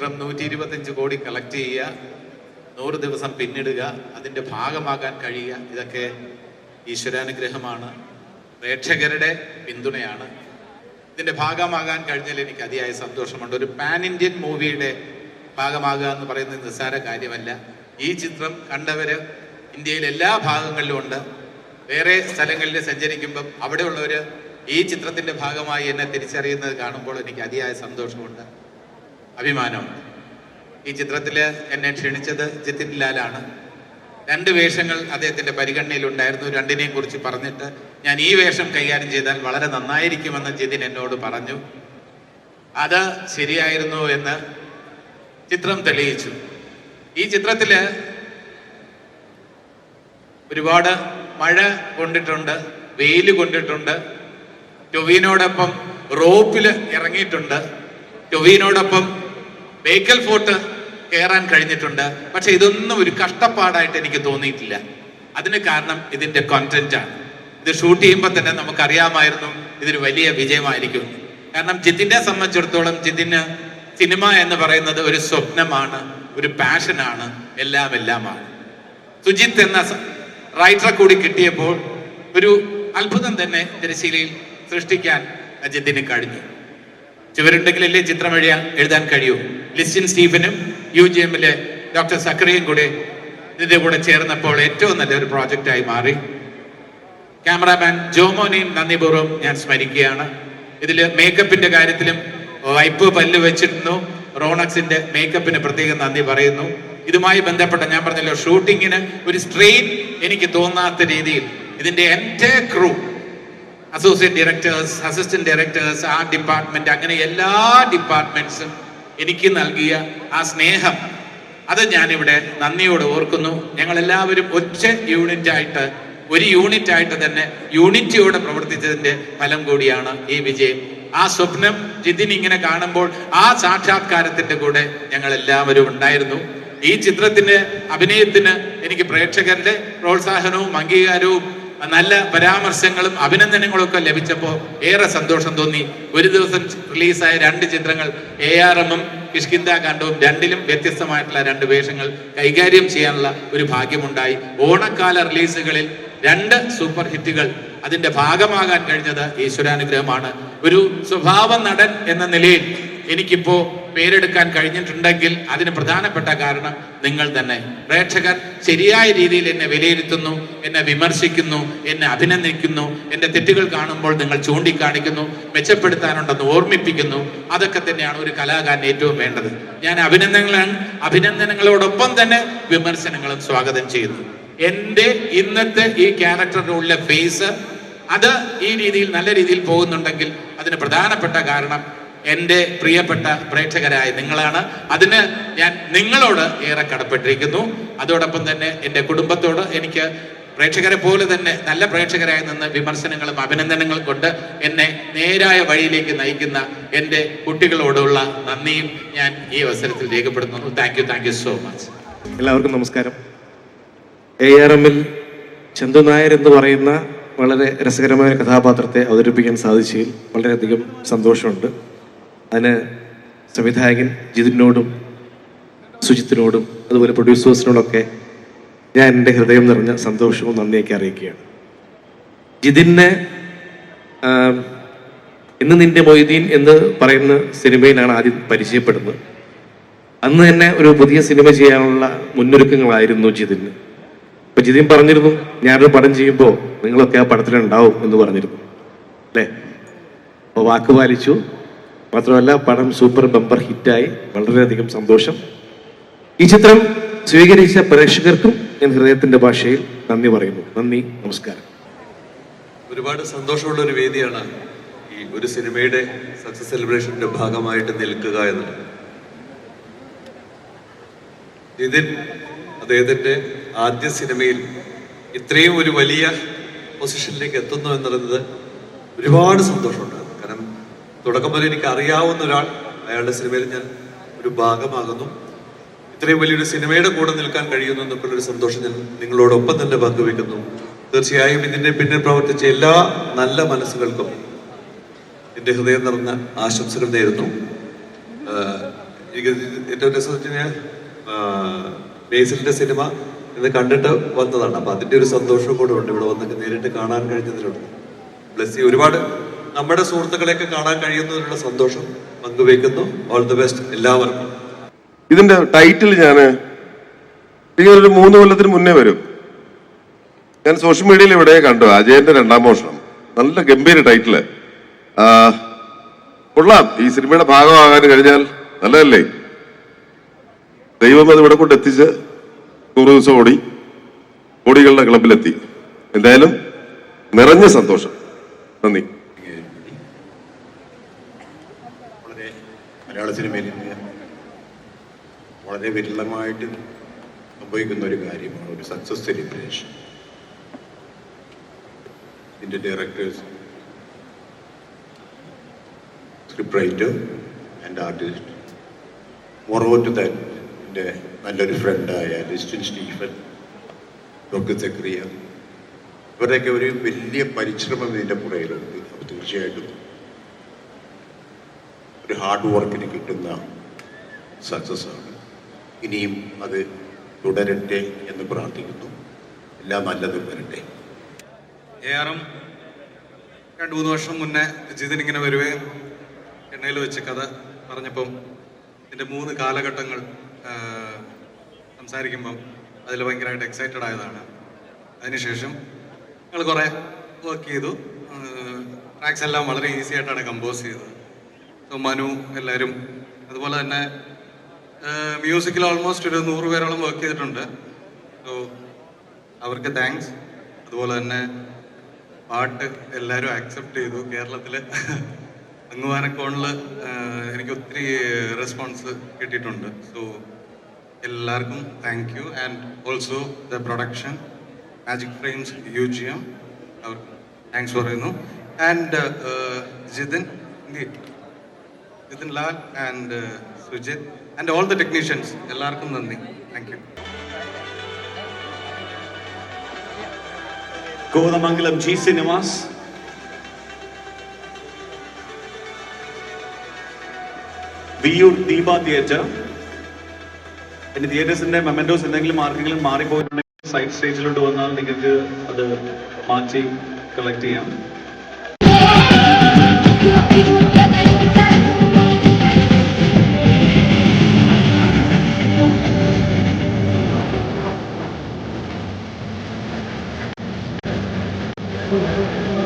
ചിത്രം നൂറ്റി ഇരുപത്തിയഞ്ച് കോടി കളക്ട് ചെയ്യുക നൂറ് ദിവസം പിന്നിടുക അതിന്റെ ഭാഗമാകാൻ കഴിയുക ഇതൊക്കെ ഈശ്വരാനുഗ്രഹമാണ് പ്രേക്ഷകരുടെ പിന്തുണയാണ്. ഇതിന്റെ ഭാഗമാകാൻ കഴിഞ്ഞാൽ എനിക്ക് അതിയായ സന്തോഷമുണ്ട്. ഒരു പാൻ ഇന്ത്യൻ മൂവിയുടെ ഭാഗമാകുക എന്ന് പറയുന്നത് നിസ്സാര കാര്യമല്ല. ഈ ചിത്രം കണ്ടവർ ഇന്ത്യയിലെ എല്ലാ ഭാഗങ്ങളിലും ഉണ്ട്. വേറെ സ്ഥലങ്ങളിൽ സഞ്ചരിക്കുമ്പം അവിടെയുള്ളവർ ഈ ചിത്രത്തിന്റെ ഭാഗമായി എന്നെ തിരിച്ചറിയുന്നത് കാണുമ്പോൾ എനിക്ക് അതിയായ സന്തോഷമുണ്ട്. അഭിമാനമുണ്ട് ഈ ചിത്രത്തിൽ എന്നെ ക്ഷണിച്ചത് ജിതിൻ ലാലാണ്. രണ്ട് വേഷങ്ങൾ അദ്ദേഹത്തിന്റെ പരിഗണനയിലുണ്ടായിരുന്നു. രണ്ടിനെയും കുറിച്ച് പറഞ്ഞിട്ട് ഞാൻ ഈ വേഷം കൈകാര്യം ചെയ്താൽ വളരെ നന്നായിരിക്കുമെന്ന് ജിതിൻ എന്നോട് പറഞ്ഞു. അത് ശരിയായിരുന്നു എന്ന് ചിത്രം തെളിയിച്ചു. ഈ ചിത്രത്തിൽ ഒരുപാട് മഴ കൊണ്ടിട്ടുണ്ട് വെയിൽ കൊണ്ടിട്ടുണ്ട്. ടൊവീനോടൊപ്പം റോപ്പിൽ ഇറങ്ങിയിട്ടുണ്ട്. ടൊവീനോടൊപ്പം ബേക്കൽ ഫോർട്ട് കയറാൻ കഴിഞ്ഞിട്ടുണ്ട്. പക്ഷെ ഇതൊന്നും ഒരു കഷ്ടപ്പാടായിട്ട് എനിക്ക് തോന്നിയിട്ടില്ല. അതിന് കാരണം ഇതിന്റെ കോണ്ടന്റ് ആണ്. ഇത് ഷൂട്ട് ചെയ്യുമ്പോൾ തന്നെ നമുക്കറിയാമായിരുന്നു ഇതൊരു വലിയ വിജയമായിരിക്കും. കാരണം ജിതിനെ സംബന്ധിച്ചിടത്തോളം ജിതിന് സിനിമ എന്ന് പറയുന്നത് ഒരു സ്വപ്നമാണ് ഒരു പാഷനാണ് എല്ലാം എല്ലാമാണ്. സുജിത്ത് എന്ന റൈറ്ററെ കൂടി കിട്ടിയപ്പോൾ ഒരു അത്ഭുതം തന്നെ തിരശ്ശീലയിൽ സൃഷ്ടിക്കാൻ അജിത്തിന് കഴിഞ്ഞു. ചുവരുണ്ടെങ്കിലല്ലേ ചിത്രം എഴുതാൻ കഴിയൂ. ലിസ്റ്റിൻ സ്റ്റീഫനും യു ജി എമ്മിലെ ഡോക്ടർ സക്കറിയും കൂടെ ഇതിന്റെ കൂടെ ചേർന്നപ്പോൾ ഏറ്റവും നല്ലൊരു പ്രോജക്റ്റായി മാറി. ക്യാമറാമാൻ ജോമോനെയും നന്ദിപൂർവം ഞാൻ സ്മരിക്കുകയാണ്. ഇതിൽ മേക്കപ്പിന്റെ കാര്യത്തിലും വൈപ്പ് പല്ല് വെച്ചിരുന്നു. റോണക്സിന്റെ മേക്കപ്പിന് പ്രത്യേകം നന്ദി പറയുന്നു. ഇതുമായി ബന്ധപ്പെട്ട ഞാൻ പറഞ്ഞല്ലോ ഷൂട്ടിങ്ങിന് ഒരു സ്ട്രെയിൻ എനിക്ക് തോന്നാത്ത രീതിയിൽ ഇതിന്റെ എന്റെ crew associate directors assistant directors ആ ഡിപ്പാർട്ട്മെന്റ് അങ്ങനെ എല്ലാ ഡിപ്പാർട്ട്മെന്റ്സും എനിക്ക് നൽകിയ ആ സ്നേഹം അത് ഞാനിവിടെ നന്ദിയോട് ഓർക്കുന്നു. ഞങ്ങൾ എല്ലാവരും ഒറ്റ യൂണിറ്റ് ആയിട്ട് ഒരു യൂണിറ്റ് ആയിട്ട് തന്നെ യൂണിറ്റിയോടെ പ്രവർത്തിച്ചതിന്റെ ഫലം കൂടിയാണ് ഈ വിജയം. ആ സ്വപ്നം ജിതിൻ ഇങ്ങനെ കാണുമ്പോൾ ആ സാക്ഷാത്കാരത്തിന്റെ കൂടെ ഞങ്ങൾ എല്ലാവരും ഉണ്ടായിരുന്നു. ഈ ചിത്രത്തിന്റെ അഭിനയത്തിന് എനിക്ക് പ്രേക്ഷകരുടെ പ്രോത്സാഹനവും അംഗീകാരവും നല്ല പരാമർശങ്ങളും അഭിനന്ദനങ്ങളും ഒക്കെ ലഭിച്ചപ്പോൾ ഏറെ സന്തോഷം തോന്നി. ഒരു ദിവസം റിലീസായ രണ്ട് ചിത്രങ്ങൾ എ ആർ എമ്മും കിഷ്കിന്ദ കാണ്ഡവും രണ്ടിലും വ്യത്യസ്തമായിട്ടുള്ള രണ്ട് വേഷങ്ങൾ കൈകാര്യം ചെയ്യാനുള്ള ഒരു ഭാഗ്യമുണ്ടായി. ഓണക്കാല റിലീസുകളിൽ രണ്ട് സൂപ്പർ ഹിറ്റുകൾ അതിന്റെ ഭാഗമാകാൻ കഴിഞ്ഞത് ഈശ്വരാനുഗ്രഹമാണ്. ഒരു സ്വഭാവ നടൻ എന്ന നിലയിൽ എനിക്കിപ്പോ പേരെടുക്കാൻ കഴിഞ്ഞിട്ടുണ്ടെങ്കിൽ അതിന് പ്രധാനപ്പെട്ട കാരണം നിങ്ങൾ തന്നെ. പ്രേക്ഷകർ ശരിയായ രീതിയിൽ എന്നെ വിലയിരുത്തുന്നു എന്നെ വിമർശിക്കുന്നു എന്നെ അഭിനന്ദിക്കുന്നു എന്റെ തെറ്റുകൾ കാണുമ്പോൾ നിങ്ങൾ ചൂണ്ടിക്കാണിക്കുന്നു മെച്ചപ്പെടുത്താനുണ്ടെന്ന് ഓർമ്മിപ്പിക്കുന്നു. അതൊക്കെ തന്നെയാണ് ഒരു കലാകാരൻ ഏറ്റവും വേണ്ടത്. ഞാൻ അഭിനന്ദനങ്ങളാണ്. അഭിനന്ദനങ്ങളോടൊപ്പം തന്നെ വിമർശനങ്ങളും സ്വാഗതം ചെയ്യുന്നു. എന്റെ ഇന്നത്തെ ഈ ക്യാരക്ടറിനുള്ള ഫേസ് അത് ഈ രീതിയിൽ നല്ല രീതിയിൽ പോകുന്നുണ്ടെങ്കിൽ അതിന് പ്രധാനപ്പെട്ട കാരണം എന്റെ പ്രിയപ്പെട്ട പ്രേക്ഷകരായ നിങ്ങളാണ്. അതിന് ഞാൻ നിങ്ങളോട് ഏറെ കടപ്പെട്ടിരിക്കുന്നു. അതോടൊപ്പം തന്നെ എന്റെ കുടുംബത്തോട് എനിക്ക് പ്രേക്ഷകരെ പോലെ തന്നെ നല്ല പ്രേക്ഷകരായി നിന്ന് വിമർശനങ്ങളും അഭിനന്ദനങ്ങളും കൊണ്ട് എന്നെ നേരായ വഴിയിലേക്ക് നയിക്കുന്ന എന്റെ കുട്ടികളോടുള്ള നന്ദിയും ഞാൻ ഈ അവസരത്തിൽ രേഖപ്പെടുത്തുന്നു. Thank you thank you so much എല്ലാവർക്കും നമസ്കാരം. എ ആർ എമ്മിൽ ചന്തു നായർ എന്ന് പറയുന്ന വളരെ രസകരമായ കഥാപാത്രത്തെ അവതരിപ്പിക്കാൻ സാധിച്ചതിൽ വളരെയധികം സന്തോഷമുണ്ട്. അതിന് സംവിധായകൻ ജിതിനോടും സുജിത്തിനോടും അതുപോലെ പ്രൊഡ്യൂസേഴ്സിനോടൊക്കെ ഞാൻ എന്റെ ഹൃദയം നിറഞ്ഞ സന്തോഷവും നന്ദിയൊക്കെ അറിയിക്കുകയാണ്. ജിതിനെ ഇന്ന് നിന്റെ മൊയ്തീൻ എന്ന് പറയുന്ന സിനിമയിലാണ് ആദ്യം പരിചയപ്പെടുന്നത്. അന്ന് തന്നെ ഒരു പുതിയ സിനിമ ചെയ്യാനുള്ള മുന്നൊരുക്കങ്ങളായിരുന്നു ജിതിന്. അപ്പൊ ജിതിൻ പറഞ്ഞിരുന്നു ഞാനൊരു പടം ചെയ്യുമ്പോൾ നിങ്ങളൊക്കെ ആ പടത്തിലുണ്ടാവും എന്ന് പറഞ്ഞിരുന്നു. അല്ലേ? അപ്പോൾ വാക്ക് പാലിച്ചു. മാത്രമല്ല പടം സൂപ്പർ ബമ്പർ ഹിറ്റായി വളരെയധികം സന്തോഷം. ഈ ചിത്രം സ്വീകരിച്ച പ്രേക്ഷകർക്കും ഞാൻ ഹൃദയത്തിന്റെ ഭാഷയിൽ നന്ദി പറയുന്നു. നന്ദി നമസ്കാരം. ഒരുപാട് സന്തോഷമുള്ള ഒരു വേദിയാണ് ഈ ഒരു സിനിമയുടെ സക്സസ് സെലിബ്രേഷന്റെ ഭാഗമായിട്ട് നിൽക്കുക എന്നുള്ളത് ഇതിൻ അദ്ദേഹത്തിന്റെ ആദ്യ സിനിമയിൽ ഇത്രയും ഒരു വലിയ പൊസിഷനിലേക്ക് എത്തുന്നു എന്നുള്ളത് ഒരുപാട് സന്തോഷമുണ്ട്. തുടക്കം മുതൽ എനിക്ക് അറിയാവുന്ന ഒരാൾ. അയാളുടെ സിനിമയിൽ ഞാൻ ഒരു ഭാഗമാകുന്നു. ഇത്രയും വലിയൊരു സിനിമയുടെ കൂടെ നിൽക്കാൻ കഴിയുന്നു എന്നൊക്കെയുള്ളൊരു സന്തോഷം ഞാൻ നിങ്ങളോടൊപ്പം തന്നെ പങ്കുവെക്കുന്നു തീർച്ചയായും ഇതിന്റെ പിന്നിൽ പ്രവർത്തിച്ച എല്ലാ നല്ല മനസ്സുകൾക്കും എന്റെ ഹൃദയം നിറഞ്ഞ ആശംസകൾ നേരുന്നു. ഏറ്റവും രസം വെച്ച് കഴിഞ്ഞാൽ ബേസിലിന്റെ സിനിമ ഇത് കണ്ടിട്ട് വന്നതാണ്. അപ്പൊ അതിന്റെ ഒരു സന്തോഷം കൂടെ ഉണ്ട്. ഇവിടെ വന്നൊക്കെ നേരിട്ട് കാണാൻ കഴിഞ്ഞതിലുണ്ട് ബ്ലസ് ഒരുപാട് നമ്മുടെ സുഹൃത്തുക്കളെയൊക്കെ കാണാൻ കഴിയുന്നതിനുള്ള സന്തോഷം പങ്കുവയ്ക്കുന്നു. ഓൾ ദി ബെസ്റ്റ് എല്ലാവർക്കും. ഇതിന്റെ ടൈറ്റിൽ ഞാൻ ഒരു മൂന്ന് കൊല്ലത്തിന് മുന്നേ വരും. ഞാൻ സോഷ്യൽ മീഡിയയിൽ ഇവിടെ കണ്ടു. അജയന്റെ രണ്ടാം മോഷണം. നല്ല ഗംഭീര ടൈറ്റിൽ കൊള്ളാം. ഈ സിനിമയുടെ ഭാഗമാകാൻ കഴിഞ്ഞാൽ നല്ലതല്ലേ? ദൈവം അത് ഇവിടെ കൊണ്ട് എത്തിച്ച് നൂറ് ദിവസം ഓടി കോടികളുടെ ക്ലബിലെത്തി എന്തായാലും നിറഞ്ഞ സന്തോഷം. നന്ദി വളരെ മലയാള സിനിമയിൽ വളരെ വിരളമായിട്ട് സംഭവിക്കുന്ന ഒരു കാര്യമാണ് ഒരു സക്സസ് സെലിബ്രേഷൻ ഇതിന്റെ directors script writer and artist moreover to that എന്റെ നല്ലൊരു ഫ്രണ്ടായ ലിസ്റ്റിൻ സ്റ്റീഫൻ ഡോക്ടർ സക്രിയ. ഇവരുടെയൊക്കെ ഒരു വലിയ പരിശ്രമം ഇതിന്റെ പുറകിലുണ്ട്. അപ്പോൾ തീർച്ചയായിട്ടും ഒരു ഹാർഡ് വർക്കിന് കിട്ടുന്ന സക്സസ് ആണ്. ഇനിയും അത് തുടരട്ടെ എന്ന് പ്രാർത്ഥിക്കുന്നു. എല്ലാം നല്ലതും വരട്ടെ. ഏറും രണ്ട് മൂന്ന് വർഷം മുന്നേ ജിതിൻ ഇങ്ങനെ വരുവേ എണ്ണയിൽ വെച്ച് കഥ പറഞ്ഞപ്പം ഇതിന്റെ മൂന്ന് കാലഘട്ടങ്ങൾ സംസാരിക്കുമ്പം അതിൽ ഭയങ്കരമായിട്ട് എക്സൈറ്റഡ് ആയതാണ്. അതിനുശേഷം ഞങ്ങൾ കുറേ വർക്ക് ചെയ്തു. ട്രാക്സ് എല്ലാം വളരെ ഈസി ആയിട്ടാണ് കമ്പോസ് ചെയ്തത്. മനു എല്ലാവരും. അതുപോലെ തന്നെ മ്യൂസിക്കിൽ ഓൾമോസ്റ്റ് ഒരു നൂറ് പേരോളം വർക്ക് ചെയ്തിട്ടുണ്ട്. സോ അവർക്ക് താങ്ക്സ് അതുപോലെ തന്നെ പാട്ട് എല്ലാവരും ആക്സെപ്റ്റ് ചെയ്തു. കേരളത്തിൽ അങ്ങുവാനക്കോണിൽ എനിക്ക് ഒത്തിരി റെസ്പോൺസ് കിട്ടിയിട്ടുണ്ട്. സോ എല്ലാവർക്കും thank you and also the production magic frames U G M അവർക്ക് താങ്ക്സ് പറയുന്നു. And Jithin Jithin Lal and Sujith and all the technicians എല്ലാവർക്കും നന്ദി thank you Kothamangalam G cinemas Viyyur Deepa theatre പിന്നെ തിയേറ്റേഴ്സിന്റെ മെമ്മൻഡോസ് എന്തെങ്കിലും ആർക്കെങ്കിലും മാറിപ്പോയിട്ടുണ്ടെങ്കിൽ side സ്റ്റേജിലോട്ട് വന്നാൽ നിങ്ങൾക്ക് അത് മാറ്റി കളക്ട് ചെയ്യാം Música